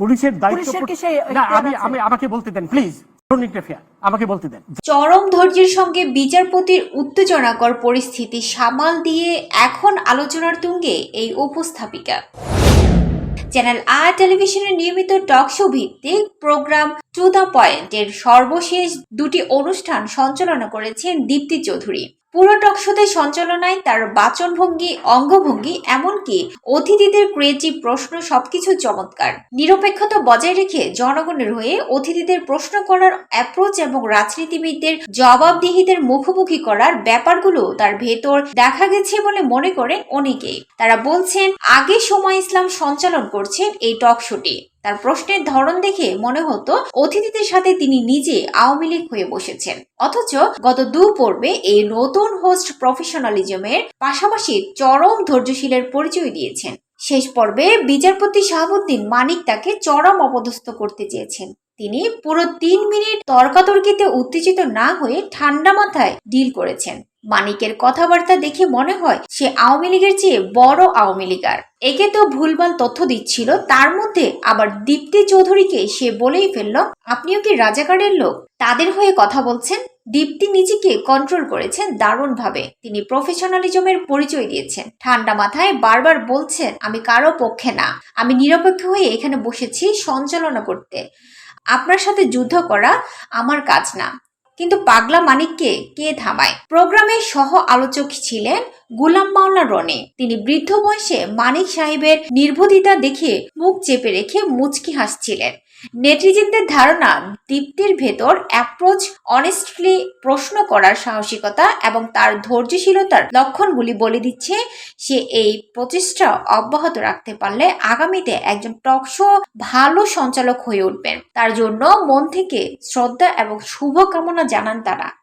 পুলিশের দায়িত্ব পুলিশের কি সেই না আমি আমি আমাকে বলতে দেন প্লিজ ডোন্ট ইন্টারফিয়ার আমাকে বলতে দেন। চরম ধৈর্যের সঙ্গে বিচারপতির উত্তেজনাকর পরিস্থিতি সামাল দিয়ে এখন আলোচনার তুঙ্গে এই উপস্থাপিকা। চ্যানেল আর টেলিভিশনের নিয়মিত টক শো ভিত্তিক প্রোগ্রাম টু দ্য পয়েন্টের সর্বশেষ দুটি অনুষ্ঠান সঞ্চালনা করেছেন দীপ্তি চৌধুরী। পুরো টক শোতে সঞ্চালনায় তার বাচনভঙ্গি, অঙ্গভঙ্গি, এমনকি অতিথিদের ক্রিয়েটিভ প্রশ্ন সবকিছু চমৎকার। নিরপেক্ষতা বজায় রেখে জনগণের হয়ে অতিথিদের প্রশ্ন করার অ্যাপ্রোচ এবং রাজনীতিবিদদের জবাবদিহিদের মুখোমুখি করার ব্যাপারগুলো তার ভেতর দেখা গেছে বলে মনে করেন অনেকেই। তারা বলছেন, আগে সময় ইসলাম সঞ্চালন করছেন এই টক শোটি তার প্রশ্নের ধরন দেখে মনে হতো অতিথিদের সাথে তিনি নিজে আওয়ামী লীগ হয়ে বসেছেন। অথচ গত দু পর্বে এই নতুন হোস্ট প্রফেশনালিজমের পাশাপাশি চরম ধৈর্যশীলের পরিচয় দিয়েছেন। শেষ পর্বে বিচারপতি শাহাবুদ্দিন মানিক তাকে চরম অপদস্থ করতে চেয়েছেন। তিনি পুরো তিন মিনিট তর্কাতর্কিতে উত্তেজিত না হয়ে ঠান্ডা মাথায় ডিল করেছেন। মানিকের কথাবার্তা দেখে মনে হয় সে আওয়ামী লীগের চেয়ে বড় আওয়ামী লীগার। একে তো ভুলভাল তথ্য দিচ্ছিল, তার মধ্যে আবার দীপ্তি চৌধুরীকে সে বলেই ফেলল, আপনিও কি রাজাকারের লোক? তাদের হয়ে কথা বলছেন? দীপ্তি নিজেকে কন্ট্রোল করেছেন দারুণভাবে। তিনি প্রফেশনালিজমের পরিচয় দিয়েছেন। ঠান্ডা মাথায় বারবার বলছেন, আমি কারও পক্ষে না। আমি নিরপেক্ষ হয়ে এখানে বসেছি সঞ্চালনা করতে। আপনার সাথে যুদ্ধ করা আমার কাজ না। কিন্তু পাগলা মানিককে কে থামায়? প্রোগ্রামে সহ আলোচক ছিলেন গুলাম মাওলা রনে। তিনি বৃদ্ধ বয়সে মানিক সাহেবের নির্বোধিতা দেখে মুখ চেপে রেখে মুচকি হাসছিলেন। নেটিজেনদের ধারণা, দীপ্তির ভেতর অ্যাপ্রোচ অনেস্টলি প্রশ্ন করার সাহসিকতা এবং তার ধৈর্যশীলতার লক্ষণগুলি বলে দিচ্ছে, সে এই প্রচেষ্টা অব্যাহত রাখতে পারলে আগামীতে একজন টকশো ভালো সঞ্চালক হয়ে উঠবেন। তার জন্য মন থেকে শ্রদ্ধা এবং শুভকামনা জানান তারা।